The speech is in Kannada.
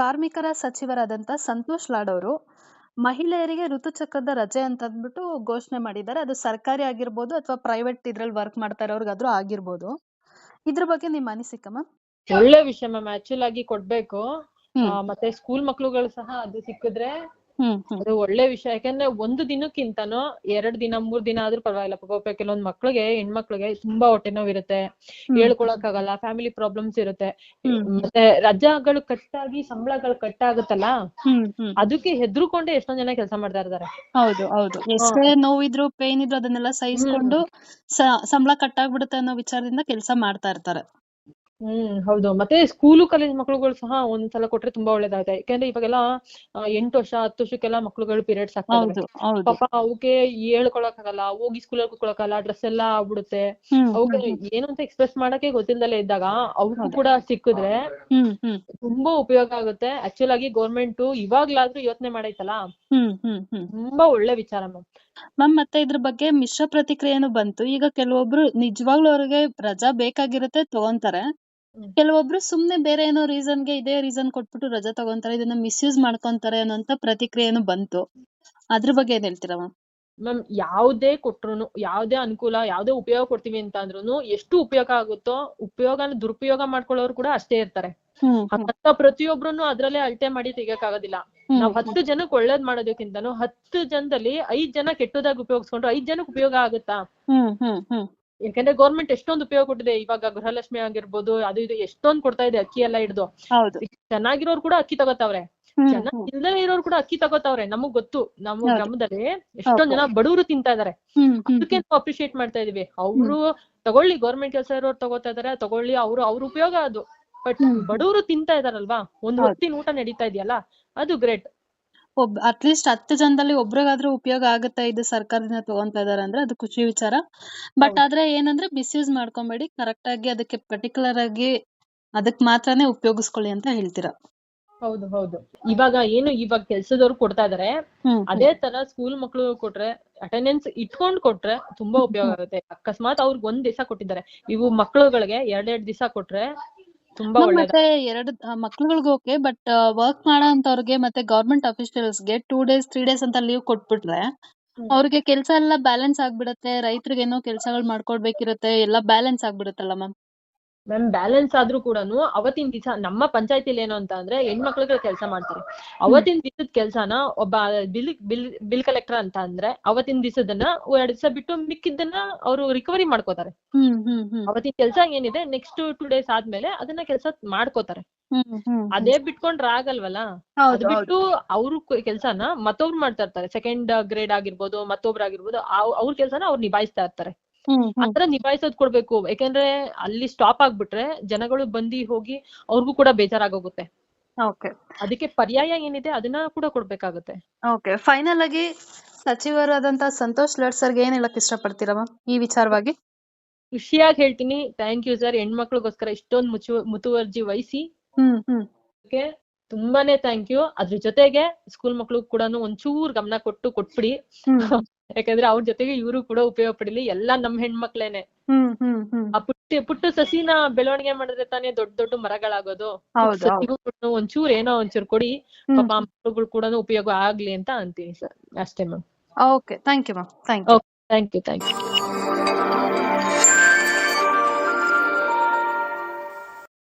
ಕಾರ್ಮಿಕರ ಸಚಿವರಾದಂತ ಸಂತೋಷ್ ಲಾಡ್ ಅವರು ಮಹಿಳೆಯರಿಗೆ ಋತುಚಕ್ರದ ರಜೆ ಅಂತ ಅಂದ್ಬಿಟ್ಟು ಘೋಷಣೆ ಮಾಡಿದ್ದಾರೆ. ಅದು ಸರ್ಕಾರಿ ಆಗಿರ್ಬೋದು ಅಥವಾ ಪ್ರೈವೇಟ್ ಇದ್ರಲ್ಲಿ ವರ್ಕ್ ಮಾಡ್ತಾ ಇರೋರ್ಗಾದ್ರೂ ಆಗಿರ್ಬೋದು. ಇದ್ರ ಬಗ್ಗೆ ನಿಮ್ಮ ಅನಿಸಿಕೆ ಮ್ಯಾಮ್ ಒಳ್ಳೆ ವಿಷಯ ಮ್ಯಾಮ್ ಆಕ್ಚುಲ್ ಆಗಿ ಕೊಡ್ಬೇಕು. ಮತ್ತೆ ಸ್ಕೂಲ್ ಮಕ್ಳುಗಳು ಸಹ ಅದು ಸಿಕ್ಕಿದ್ರೆ ಅದು ಒಳ್ಳೆ ವಿಷಯ. ಯಾಕಂದ್ರೆ ಒಂದು ದಿನಕ್ಕಿಂತನೂ ಎರಡ್ ದಿನ ಮೂರ್ ದಿನ ಆದ್ರೂ ಪರವಾಗಿಲ್ಲ. ಪಾಪ ಕೆಲವೊಂದ್ ಮಕ್ಳಿಗೆ ಹೆಣ್ಮಕ್ಳಿಗೆ ತುಂಬಾ ಹೊಟ್ಟೆ ನೋವ್ ಇರುತ್ತೆ ಹ್ಮ್. ಹೇಳ್ಕೊಳಕ್ ಆಗಲ್ಲ ಫ್ಯಾಮಿಲಿ ಪ್ರಾಬ್ಲಮ್ಸ್ ಇರುತ್ತೆ ಮತ್ತೆ ರಜಾಗಳು ಕಟ್ಟಾಗಿ ಸಂಬಳಗಳು ಕಟ್ ಆಗುತ್ತಲ್ಲ ಅದಕ್ಕೆ ಹೆದ್ರುಕೊಂಡೆ ಎಷ್ಟೊಂದ್ ಜನ ಕೆಲಸ ಮಾಡ್ತಾ ಇರ್ತಾರೆ ಹೌದು ಹೌದು. ಎಷ್ಟೇ ನೋವಿದ್ರು ಪೇನ್ ಇದ್ರು ಅದನ್ನೆಲ್ಲ ಸಹಿಸ್ಕೊಂಡು ಸಂಬಳ ಕಟ್ ಆಗ್ಬಿಡುತ್ತೆ ಅನ್ನೋ ವಿಚಾರದಿಂದ ಕೆಲಸ ಮಾಡ್ತಾ ಇರ್ತಾರೆ. ಹ್ಮ್ ಹೌದು. ಮತ್ತೆ ಸ್ಕೂಲು ಕಾಲೇಜ್ ಮಕ್ಳುಗಳು ಸಹ ಒಂದ್ಸಲ ಕೊಟ್ರೆ ತುಂಬಾ ಒಳ್ಳೇದಾಗುತ್ತೆ. ಯಾಕಂದ್ರೆ ಇವಾಗೆಲ್ಲ ಎಂಟು ವರ್ಷ ಹತ್ತು ವರ್ಷಕ್ಕೆಲ್ಲ ಮಕ್ಳುಗಳು ಪೀರಿಯಡ್ಸ್ ಆಗ್ತಾ ಇದಾವೆ. ಪಾಪ ಅವಕ್ಕೆ ಹೇಳ್ಕೊಳಕ್ ಆಗಲ್ಲ ಹೋಗಿ ಸ್ಕೂಲಲ್ಲಿ ಕೂತ್ಕೊಳಕಲ್ಲ ಡ್ರೆಸ್ ಎಲ್ಲ ಆಗ್ಬಿಡುತ್ತೆ. ಅವಕ್ಕೆ ಏನು ಅಂತ ಎಕ್ಸ್ಪ್ರೆಸ್ ಮಾಡಕ್ಕೆ ಗೊತ್ತಿಲ್ದಲೆ ಇದ್ದಾಗ ಅವ್ರಿಗೂ ಕೂಡ ಸಿಕ್ಕಿದ್ರೆ ತುಂಬಾ ಉಪಯೋಗ ಆಗುತ್ತೆ. ಆಕ್ಚುಲ್ ಆಗಿ ಗೌರ್ಮೆಂಟ್ ಇವಾಗ್ಲಾದ್ರೂ ಯೋಚನೆ ಮಾಡೈತಲ್ಲ? ತುಂಬಾ ಒಳ್ಳೆ ವಿಚಾರ ಮ್ಯಾಮ್ ಮ್ಯಾಮ್ ಮತ್ತೆ ಇದ್ರ ಬಗ್ಗೆ ಮಿಶ್ರ ಪ್ರತಿಕ್ರಿಯೆನು ಬಂತು. ಈಗ ಕೆಲವೊಬ್ರು ನಿಜವಾಗ್ಲೂ ಅವ್ರಿಗೆ ರಜಾ ಬೇಕಾಗಿರುತ್ತೆ ತಗೊಂತಾರೆ. ಹ್ಮ್. ಕೆಲವೊಬ್ರು ಸುಮ್ನೆ ಬೇರೆ ಏನೋ ರೀಸನ್ಗೆ ಇದೇ ರೀಸನ್ ಕೊಟ್ಬಿಟ್ಟು ರಜಾ ತಗೊಂತಾರೆ ಇದನ್ನ ಮಿಸ್ಯೂಸ್ ಮಾಡ್ಕೊಂತಾರೆ ಅನ್ನೋಂತ ಪ್ರತಿಕ್ರಿಯೆನೂ ಬಂತು. ಅದ್ರ ಬಗ್ಗೆ ಏನ್ ಹೇಳ್ತೀರಾ ಮ್ಯಾಮ್? ಮ್ಯಾಮ್ ಯಾವ್ದೇ ಕೊಟ್ರು ಯಾವ್ದೇ ಅನುಕೂಲ ಯಾವ್ದೇ ಉಪಯೋಗ ಕೊಡ್ತೀವಿ ಅಂತ ಅಂದ್ರೂ ಎಷ್ಟು ಉಪಯೋಗ ಆಗುತ್ತೋ ಉಪಯೋಗನ ದುರುಪಯೋಗ ಮಾಡ್ಕೊಳ್ಳೋರು ಕೂಡ ಅಷ್ಟೇ ಇರ್ತಾರೆ. ಅಂತ ಪ್ರತಿಯೊಬ್ರುನು ಅದ್ರಲ್ಲೇ ಅಳ್ತೆ ಮಾಡಿ ತೆಗಿಯಕ್ ಆಗೋದಿಲ್ಲ ಹ್ಮ್ ನಾವ್ ಹತ್ತು ಜನಕ್ಕೆ ಒಳ್ಳೇದ್ ಮಾಡೋದಕ್ಕಿಂತನೂ ಹತ್ತು ಜನದಲ್ಲಿ ಐದ್ ಜನ ಕೆಟ್ಟದಾಗಿ ಉಪಯೋಗಿಸ್ಕೊಂಡ್ರು ಐದ್ ಜನಕ್ಕೆ ಉಪಯೋಗ ಆಗುತ್ತಾ? ಯಾಕಂದ್ರೆ ಗೌರ್ಮೆಂಟ್ ಎಷ್ಟೊಂದು ಉಪಯೋಗ ಕೊಟ್ಟಿದೆ ಇವಾಗ ಗೃಹಲಕ್ಷ್ಮಿ ಆಗಿರ್ಬೋದು ಅದು ಇದು ಎಷ್ಟೊಂದ್ ಕೊಡ್ತಾ ಇದೆ ಅಕ್ಕಿ ಎಲ್ಲ ಹಿಡ್ದು ಚೆನ್ನಾಗಿರೋರು ಕೂಡ ಅಕ್ಕಿ ತಗೋತಾವ್ರೆ. ಹ್ಮ್ ಇಲ್ಲದೆ ಇರೋರು ಕೂಡ ಅಕ್ಕಿ ತಗೋತಾವ್ರೆ ನಮಗ್ ಗೊತ್ತು. ನಮ್ಮ ಗ್ರಾಮದಲ್ಲಿ ಎಷ್ಟೊಂದ್ ಜನ ಬಡವರು ತಿಂತಾ ಇದಾರೆ. ಅದಕ್ಕೆ ನಾವು ಅಪ್ರಿಶಿಯೇಟ್ ಮಾಡ್ತಾ ಇದೀವಿ. ಅವ್ರು ತಗೊಳ್ಳಿ ಗೌರ್ಮೆಂಟ್ ಕೆಲಸ ಇರೋರು ತಗೋತಾ ಇದಾರೆ ತಗೊಳ್ಳಿ ಅವ್ರು ಅವ್ರ ಉಪಯೋಗ ಅದು. ಬಟ್ ಬಡವ್ರು ತಿಂತಾ ಇದಾರಲ್ವಾ? ಒಂದ್. ಹೊತ್ತಿನ ಊಟ ನಡೀತಾ ಇದೆಯಲ್ಲ ಅದು ಗ್ರೇಟ್ ಒಬ್ ಅಟ್ಲೀಸ್ಟ್ ಹತ್ತು ಜನದಲ್ಲಿ ಒಬ್ರಿಗಾದ್ರೂ ಉಪಯೋಗ ಆಗುತ್ತಾ ಇದು ಸರ್ಕಾರದಿಂದ ತಗೊಂತಾ ಇದಾರೆ ಅಂದ್ರೆ ಅದು ಖುಷಿ ವಿಚಾರ. ಬಟ್ ಆದ್ರೆ ಏನಂದ್ರೆ ಮಿಸ್ಯೂಸ್ ಮಾಡ್ಕೊಂಬೇಡಿ ಕರೆಕ್ಟ್ ಆಗಿ ಅದಕ್ಕೆ ಪರ್ಟಿಕ್ಯುಲರ್ ಆಗಿ ಅದಕ್ ಮಾತ್ರನೇ ಉಪಯೋಗಿಸ್ಕೊಳ್ಳಿ ಅಂತ ಹೇಳ್ತೀರಾ? ಹೌದು ಹೌದು. ಇವಾಗ ಏನು ಇವಾಗ ಕೆಲ್ಸದವ್ರು ಕೊಡ್ತಾ ಇದಾರೆ ಅದೇ ತರ ಸ್ಕೂಲ್ ಮಕ್ಳು ಕೊಟ್ರೆ ಅಟೆಂಡೆನ್ಸ್ ಇಟ್ಕೊಂಡ್ ಕೊಟ್ರೆ ತುಂಬಾ ಉಪಯೋಗ ಆಗುತ್ತೆ. ಅಕಸ್ಮಾತ್ ಅವ್ರಿಗೆ ಒಂದ್ ದಿವಸ ಕೊಟ್ಟಿದ್ದಾರೆ. ಇವು ಮಕ್ಳುಗಳಿಗೆ ಎರಡೆರಡ್ ದಿವಸ ಕೊಟ್ರೆ ತುಂಬಾ ಮತ್ತೆ ಎರಡು ಮಕ್ಳುಗಳಿಗೆ ಓಕೆ ಬಟ್ ವರ್ಕ್ ಮಾಡೋ ಮತ್ತೆ ಮತ್ತೆ ಗವರ್ಮೆಂಟ್ ಅಫಿಷಿಯಲ್ಸ್ಗೆ ಟೂ ಡೇಸ್ ತ್ರೀ ಡೇಸ್ ಅಂತ ಲೀವ್ ಕೊಟ್ಬಿಟ್ರೆ. ಅವ್ರಿಗೆ ಕೆಲಸ ಎಲ್ಲ ಬ್ಯಾಲೆನ್ಸ್ ಆಗ್ಬಿಡತ್ತೆ ರೈತರಿಗೆ ಏನೋ ಕೆಲಸಗಳು ಮಾಡ್ಕೊಡ್ಬೇಕಿರತ್ತೆ ಎಲ್ಲ ಬ್ಯಾಲೆನ್ಸ್ ಆಗ್ಬಿಡುತ್ತಲ್ಲ ಮ್ಯಾಮ್ ಮ್ಯಾಮ್ ಬ್ಯಾಲೆನ್ಸ್ ಆದ್ರೂ ಕೂಡನು ಅವತ್ತಿನ ದಿವಸ ನಮ್ಮ ಪಂಚಾಯತಿಲಿ ಏನು ಅಂತ ಅಂದ್ರೆ ಹೆಣ್ಮಕ್ಳುಗಳು ಕೆಲಸ ಮಾಡ್ತಾರೆ. ಅವತ್ತಿನ ದಿವಸದ ಕೆಲಸನ ಒಬ್ಬ ಬಿಲ್ ಬಿಲ್ ಬಿಲ್ ಕಲೆಕ್ಟರ್ ಅಂತ ಅಂದ್ರೆ ಅವತ್ತಿನ ದಿವಸದನ್ನ ಎರಡ್ ದಿವಸ ಬಿಟ್ಟು ಮಿಕ್ಕಿದ್ದನ್ನ ಅವರು ರಿಕವರಿ ಮಾಡ್ಕೋತಾರೆ. ಅವತ್ತಿನ ಕೆಲ್ಸ ಏನಿದೆ ನೆಕ್ಸ್ಟ್ ಟೂ ಡೇಸ್ ಆದ್ಮೇಲೆ ಅದನ್ನ ಕೆಲಸ ಮಾಡ್ಕೋತಾರೆ. ಅದೇ ಬಿಟ್ಕೊಂಡ್ರ ಆಗಲ್ವಲ್ಲ? ಅದ್ ಬಿಟ್ಟು ಅವ್ರ ಕೆಲ್ಸನ ಮತ್ತೊಬ್ರು ಮಾಡ್ತಾ ಇರ್ತಾರೆ. ಸೆಕೆಂಡ್ ಗ್ರೇಡ್ ಆಗಿರ್ಬೋದು ಮತ್ತೊಬ್ರು ಆಗಿರ್ಬೋದು ಅವ್- ಅವ್ರ ಕೆಲ್ಸನ ಅವ್ರು ನಿಭಾಯಿಸ್ತಾ ಇರ್ತಾರೆ. ಆತರ ನಿಭಾಯಿಸೋದ್ ಕೊಡ್ಬೇಕು. ಯಾಕಂದ್ರೆ ಅಲ್ಲಿ ಸ್ಟಾಪ್ ಆಗ್ಬಿಟ್ರೆ ಜನಗಳು ಬಂದಿ ಹೋಗಿ ಅವ್ರಿಗೂ ಕೂಡ ಬೇಜಾರಾಗೋಗುತ್ತೆ. ಓಕೆ. ಅದಕ್ಕೆ ಪರ್ಯಾಯ ಏನಿದೆ ಅದನ್ನ ಕೂಡ ಕೊಡ್ಬೇಕಾಗುತ್ತೆ. ಓಕೆ. ಫೈನಲ್ ಆಗಿ ಸಚಿವರಾದಂತ ಸಂತೋಷ್ ಲಡ್ ಸರ್ಗೆ ಏನ್ ಹೇಳಕ್ ಇಷ್ಟಪಡ್ತೀರಾ ಈ ವಿಚಾರವಾಗಿ? ಖುಷಿಯಾಗಿ ಹೇಳ್ತೀನಿ. ಥ್ಯಾಂಕ್ ಯು ಸರ್ ಹೆಣ್ಮಕ್ಳಿಗೋಸ್ಕರ ಇಷ್ಟೊಂದ್ ಮುಚು ಮುತುವರ್ಜಿ ವಹಿಸಿ. ತುಂಬಾನೇ ಥ್ಯಾಂಕ್ ಯು ಅದ್ರ ಜೊತೆಗೆ ಸ್ಕೂಲ್ ಮಕ್ಳು ಕೂಡ ಒಂಚೂರ್ ಗಮನ ಕೊಟ್ಟು ಕೊಟ್ಬಿಡಿ. ಯಾಕಂದ್ರೆ ಅವ್ರ ಜೊತೆಗೆ ಇವರು ಕೂಡ ಉಪಯೋಗ ಪಡಿಲಿ ಎಲ್ಲಾ ನಮ್ ಹೆಣ್ಮಕ್ಳೇನೆ. ಆ ಪುಟ್ಟ ಪುಟ್ಟ ಸಸಿನ ಬೆಳವಣಿಗೆ ಮಾಡಿದ್ರೆ ತಾನೇ ದೊಡ್ಡ ದೊಡ್ಡ ಮರಗಳಾಗೋದು. ಒಂಚೂರ್ ಏನೋ ಒಂಚೂರ್ ಕೊಡಿ. ಪಾಪ ಮಕ್ಳುಗಳು ಕೂಡ ಉಪಯೋಗ ಆಗ್ಲಿ ಅಂತ ಅಂತೀನಿ ಸರ್. ಅಷ್ಟೇ ma'am. Okay thank you ma'am. Thank you thank you thank you